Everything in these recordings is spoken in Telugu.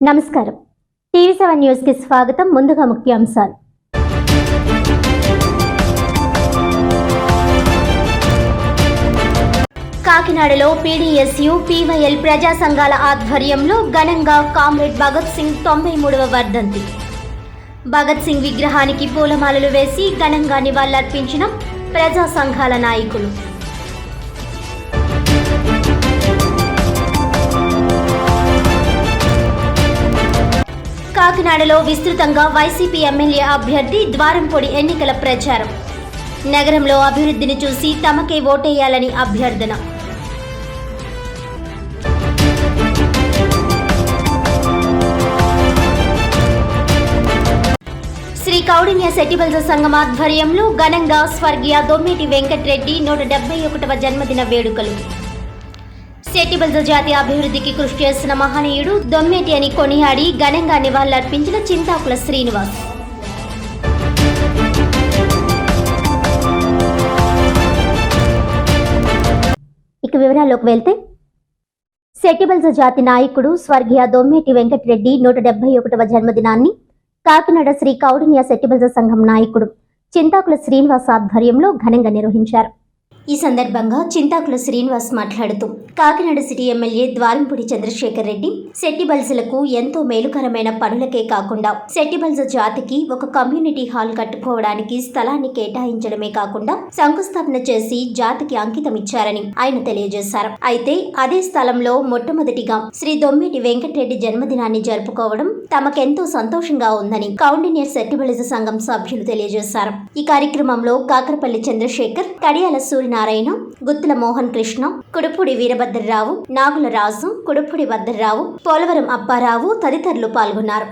నమస్కారం. టీవీ సెవెన్ న్యూస్కి స్వాగతం. ముందుగా ముఖ్యాంశాలు. కాకినాడలో పీడీఎస్యు పీవైఎల్ ప్రజా సంఘాల ఆధ్వర్యంలో ఘనంగా కామ్రేడ్ భగత్ సింగ్ తొంభై మూడవ వర్ధంతి. భగత్ సింగ్ విగ్రహానికి పూలమాలలు వేసి ఘనంగా నివాళులర్పించిన ప్రజా సంఘాల నాయకులు. కాకినాడలో విస్తృతంగా వైసీపీ ఎమ్మెల్యే అభ్యర్థి ద్వారంపొడి ఎన్నికల ప్రచారం. నగరంలో అభివృద్ధిని చూసి తమకే ఓటేయాలని అభ్యర్థన. శ్రీ కౌడిన్య సెటిబల్స్ సంఘం ఆధ్వర్యంలో ఘనంగా స్వర్గీయ దొమ్మేటి వెంకట్రెడ్డి నూట డెబ్బై ఒకటవ జన్మదిన వేడుకలు. సెటిబల్స్ జాతి అభివృద్ధికి కృషి చేసిన మహనీయుడు దొమ్మేటి అని కొనియాడి ఘనంగా నివాళులర్పించిన చింతాకుల శ్రీనివాస్. ఇక వివరాల్లోకి వెళ్తే సెటిబల్స్ జాతి నాయకుడు స్వర్గీయ దొమ్మేటి వెంకటరెడ్డి నూట డెబ్బై ఒకటవ జన్మదినాన్ని కాకినాడ శ్రీ కౌడిన్య సెటిబల్స్ సంఘం నాయకుడు చింతాకుల శ్రీనివాస్ ఆధ్వర్యంలో ఘనంగా నిర్వహించారు. ఈ సందర్భంగా చింతాకుల శ్రీనివాస్ మాట్లాడుతూ కాకినాడ సిటీ ఎమ్మెల్యే ద్వారంపూడి చంద్రశేఖర్ రెడ్డి సెట్టిబల్సులకు ఎంతో మేలుకరమైన పనులకే కాకుండా సెట్టిబల్స్ జాతికి ఒక కమ్యూనిటీ హాల్ కట్టుకోవడానికి స్థలాన్ని కేటాయించడమే కాకుండా శంకుస్థాపన చేసి జాతికి అంకితం ఇచ్చారని ఆయన తెలియజేశారు. అయితే అదే స్థలంలో మొట్టమొదటిగా శ్రీ దొమ్మిటి వెంకటరెడ్డి జన్మదినాన్ని జరుపుకోవడం తమకెంతో సంతోషంగా ఉందని కౌండినియర్ సెట్టిబలిజ సంఘం సభ్యులు తెలియజేశారు. ఈ కార్యక్రమంలో కాకరపల్లి చంద్రశేఖర్ కడియాల సూర్య నారాయణ గుత్తుల మోహన్ కృష్ణ కుడుపుడి వీరభద్రరావు నాగుల రాజు కుడుపుడి భద్రరావు పోలవరం అప్పారావు తదితరులు పాల్గొన్నారు.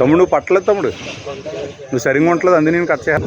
తమ్ముడు పట్టలేదు తమ్ముడు. నువ్వు సరిగ్గా ఉండలేదు అందు నేను కట్ చేయాలి.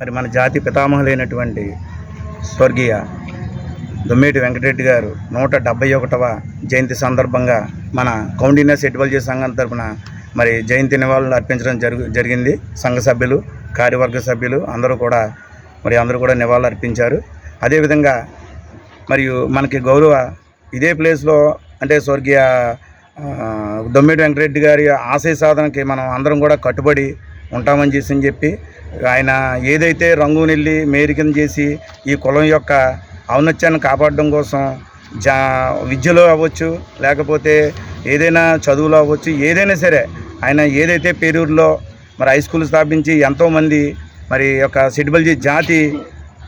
మరి మన జాతి పితామహులైనటువంటి స్వర్గీయ దొమ్మేటి వెంకటరెడ్డి గారు నూట డెబ్బై ఒకటవ జయంతి సందర్భంగా మన కౌండిన్య సెటివల్జీ సంఘం తరఫున మరి జయంతి నివాళులు అర్పించడం జరుగు జరిగింది. సంఘ సభ్యులు కార్యవర్గ సభ్యులు అందరూ కూడా మరి అందరూ కూడా నివాళులు అర్పించారు. అదేవిధంగా మరియు మనకి గౌరవ ఇదే ప్లేస్లో అంటే స్వర్గీయ ఆ, దొమ్మిడి వెంకటరెడ్డి గారి ఆశయ సాధనకి మనం అందరం కూడా కట్టుబడి ఉంటామని చేసి అని చెప్పి ఆయన ఏదైతే రంగు నెల్లి మేరికం చేసి ఈ కులం యొక్క ఔన్నత్యాన్ని కాపాడడం కోసం జా విద్యలో అవ్వచ్చు లేకపోతే ఏదైనా చదువులో అవ్వచ్చు ఏదైనా సరే ఆయన ఏదైతే పేరూరులో మరి హై స్కూల్ స్థాపించి ఎంతోమంది మరి యొక్క సిడ్బల్జీ జాతి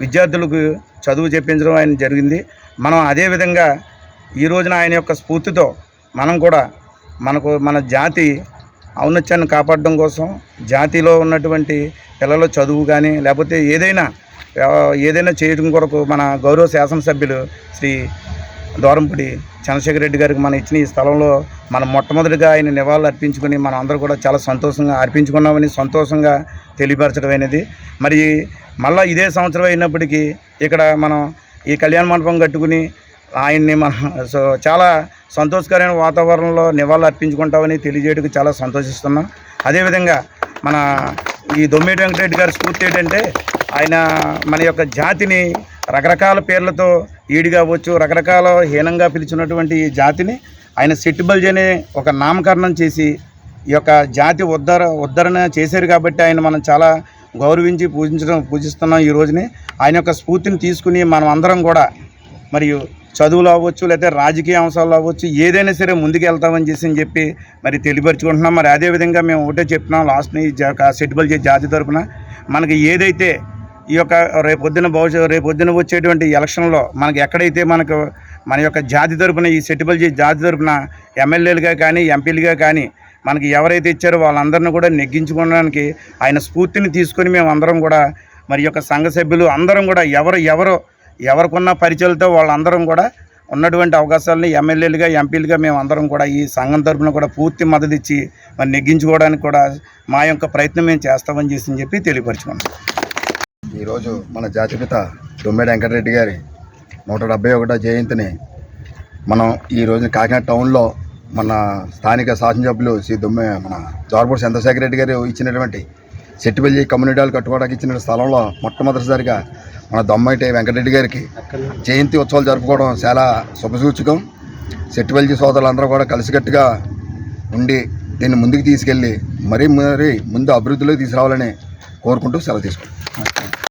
విద్యార్థులకు చదువు చెప్పించడం ఆయన జరిగింది. మనం అదేవిధంగా ఈ రోజున ఆయన యొక్క స్ఫూర్తితో మనం కూడా మనకు మన జాతి ఔన్నత్యాన్ని కాపాడడం కోసం జాతిలో ఉన్నటువంటి పిల్లల చదువు కానీ లేకపోతే ఏదైనా ఏదైనా చేయడం కొరకు మన గౌరవ శాసనసభ్యులు శ్రీ దూరంపూడి చంద్రశేఖర రెడ్డి గారికి మనం ఇచ్చిన ఈ స్థలంలో మనం మొట్టమొదటిగా ఆయన నివాళులు అర్పించుకుని మనం అందరూ కూడా చాలా సంతోషంగా అర్పించుకున్నామని సంతోషంగా తెలియపరచడం అనేది. మరి మళ్ళీ ఇదే సంవత్సరం అయినప్పటికీ ఇక్కడ మనం ఈ కళ్యాణ మండపం కట్టుకుని ఆయన్ని మనం సో చాలా సంతోషకరమైన వాతావరణంలో నివాళులు అర్పించుకుంటామని తెలియజేయడానికి చాలా సంతోషిస్తున్నాం. అదేవిధంగా మన ఈ దొమ్మేటి వెంకటరెడ్డి గారి స్ఫూర్తి ఏంటంటే ఆయన మన యొక్క జాతిని రకరకాల పేర్లతో ఈడిగా అవ్వచ్చు రకరకాల హీనంగా పిలిచినటువంటి ఈ జాతిని ఆయన సెట్టిబల్జ్ అనే ఒక నామకరణం చేసి ఈ యొక్క జాతి ఉద్ధర ఉద్ధరణ చేశారు కాబట్టి ఆయన మనం చాలా గౌరవించి పూజించడం పూజిస్తున్నాం ఈ రోజుని. ఆయన యొక్క స్ఫూర్తిని తీసుకుని మనం అందరం కూడా మరియు చదువులు అవ్వచ్చు లేకపోతే రాజకీయ అంశాలు అవ్వచ్చు ఏదైనా సరే ముందుకు వెళ్తామని చేసి అని చెప్పి మరి తెలియపరుచుకుంటున్నాం. మరి అదేవిధంగా మేము ఒకటే చెప్తున్నాం లాస్ట్ సెటిబుల్ జాతి తరపున మనకి ఏదైతే ఈ యొక్క రేపొద్దున భవిష్యత్ రేపొద్దున వచ్చేటువంటి ఎలక్షన్లో మనకి ఎక్కడైతే మనకు మన యొక్క జాతి తరపున ఈ సెటిబుల్ జాతి తరపున ఎమ్మెల్యేలుగా కానీ ఎంపీలుగా కానీ మనకి ఎవరైతే ఇచ్చారో వాళ్ళందరిని కూడా నెగ్గించుకోవడానికి ఆయన స్ఫూర్తిని తీసుకొని మేము అందరం కూడా మరి యొక్క సంఘ సభ్యులు అందరం కూడా ఎవరు ఎవరు ఎవరికున్న పరిచయాలతో వాళ్ళందరం కూడా ఉన్నటువంటి అవకాశాలని ఎమ్మెల్యేలుగా ఎంపీలుగా మేము అందరం కూడా ఈ సంఘం తరఫున కూడా పూర్తి మద్దతు ఇచ్చి మరి నెగ్గించుకోవడానికి కూడా మా యొక్క ప్రయత్నం మేము చేస్తామని చేసి చెప్పి తెలియపరచుకున్నాం. ఈరోజు మన జాతిపిత దొమ్మిడి వెంకటరెడ్డి గారి నూట డెబ్బై ఒకటో జయంతిని మనం ఈ రోజు కాకినాడ టౌన్లో మన స్థానిక శాసనసభ్యులు శ్రీ దొమ్మె మన జోర్పూర్ చంద్రశేఖర రెడ్డి గారు ఇచ్చినటువంటి సెట్టిపల్లి కమ్యూనిటీలు కట్టుకోవడానికి ఇచ్చిన స్థలంలో మొట్టమొదటిసారిగా మన దొమ్మైటి వెంకటరెడ్డి గారికి జయంతి ఉత్సవాలు జరుపుకోవడం చాలా శుభసూచకం. సెట్టిపల్లి సోదరులందరూ కూడా కలిసికట్టుగా ఉండి దీన్ని ముందుకు తీసుకెళ్ళి మరీ మరీ ముందు అభివృద్ధిలోకి తీసుకురావాలని కోరుకుంటూ సెలవు తీసుకుంటాం